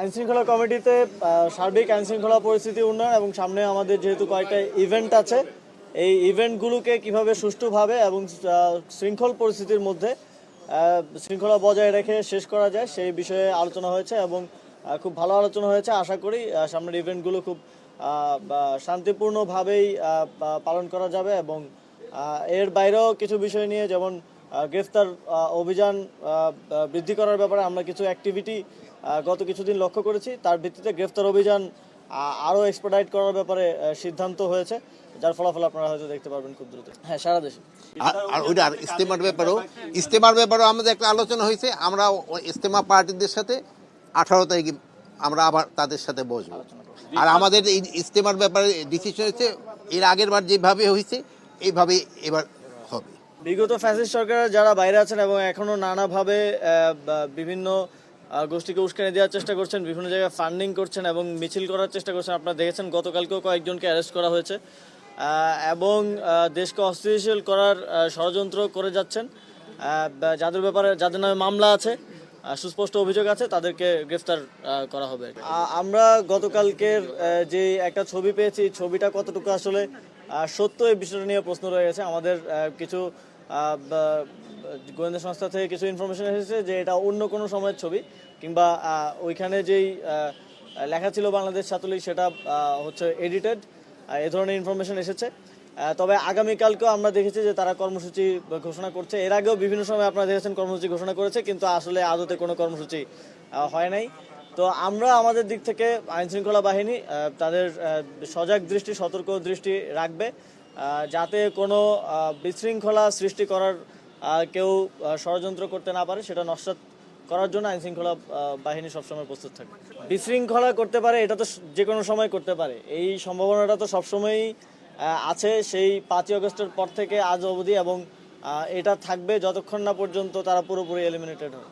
আইনশৃঙ্খলা কমিটিতে সার্বিক আইনশৃঙ্খলা পরিস্থিতি উন্নয়ন এবং সামনে আমাদের যেহেতু কয়েকটা ইভেন্ট আছে, এই ইভেন্টগুলোকে কীভাবে সুষ্ঠুভাবে এবং শৃঙ্খল পরিস্থিতির মধ্যে শৃঙ্খলা বজায় রেখে শেষ করা যায় সেই বিষয়ে আলোচনা হয়েছে এবং খুব ভালো আলোচনা হয়েছে। আশা করি সামনের ইভেন্টগুলো খুব শান্তিপূর্ণভাবেই পালন করা যাবে এবং এর বাইরেও কিছু বিষয় নিয়ে যেমন গ্রেফতার অভিযান বৃদ্ধি করার ব্যাপারে আমরা কিছু অ্যাক্টিভিটি গত কিছুদিন লক্ষ্য করেছি। তার ভিত্তিতে গ্রেফতার অভিযান আরও এক্সপোর্টাইট করার ব্যাপারে সিদ্ধান্ত হয়েছে যার ফলাফল আপনারা হয়তো দেখতে পারবেন খুব দ্রুত। হ্যাঁ সারা দেশে। আর ওইটা আর ইস্তেমার ব্যাপারেও ইস্তেমার ব্যাপারেও আমাদের একটা আলোচনা হয়েছে। আমরা ওই ইস্তেমা পার্টিদের সাথে আঠারো তারিখে আমরা আবার তাদের সাথে বসবো। আর আমাদের এই ইস্তেমার ব্যাপারে ডিসিশন হয়েছে এর আগের বার যেভাবে হয়েছে এইভাবে এবার বিগত ফ্যাসিস্ট সরকার যারা বাইরে আছেন এবং এখনও নানাভাবে বিভিন্ন গোষ্ঠীকে উস্কানি দেওয়ার চেষ্টা করছেন, বিভিন্ন জায়গায় ফান্ডিং করছেন এবং মিছিল করার চেষ্টা করছেন, আপনারা দেখেছেন গতকালকেও কয়েকজনকে অ্যারেস্ট করা হয়েছে। এবং দেশকে অস্থিতিশীল করার ষড়যন্ত্র করে যাচ্ছেন। যাদের ব্যাপারে, যাদের নামে মামলা আছে সুস্পষ্ট অভিযোগ আছে, তাদেরকে গ্রেফতার করা হবে। আমরা গতকালকের যে একটা ছবি পেয়েছি ছবিটা কতটুকু আসলে সত্য এই বিষয়টা নিয়ে প্রশ্ন রয়ে গেছে। আমাদের কিছু গোয়েন্দা সংস্থা থেকে কিছু ইনফরমেশন এসেছে যে এটা অন্য কোনো সময়ের ছবি কিংবা ওইখানে যেই লেখা ছিল বাংলাদেশ ছাত্রলীগ, সেটা হচ্ছে এডিটেড এ ধরনের ইনফরমেশন এসেছে। তবে আগামীকালকেও আমরা দেখেছি যে তারা কর্মসূচি ঘোষণা করছে। এর আগেও বিভিন্ন সময় আপনারা দেখেছেন কর্মসূচি ঘোষণা করেছে, কিন্তু আসলে আদতে কোনো কর্মসূচি হয় নাই। তো আমরা আমাদের দিক থেকে আইন শৃঙ্খলা বাহিনী তাদের সজাগ দৃষ্টি, সতর্ক দৃষ্টি রাখবে যাতে কোনো বিশৃঙ্খলা সৃষ্টি করার কেউ ষড়যন্ত্র করতে না পারে, সেটা নস্বাত করার জন্য আইন শৃঙ্খলা বাহিনী সবসময় প্রস্তুত থাকবে বিশৃঙ্খলা করতে পারে, এটা তো যে কোনো সময় করতে পারে। এই সম্ভাবনাটা তো সবসময়ই আছে। সেই পাঁচই অগস্টের পর থেকে আজ অবধি এবং এটা থাকবে যতক্ষণ না পর্যন্ত তারা পুরোপুরি এলিমিনেটেড হয়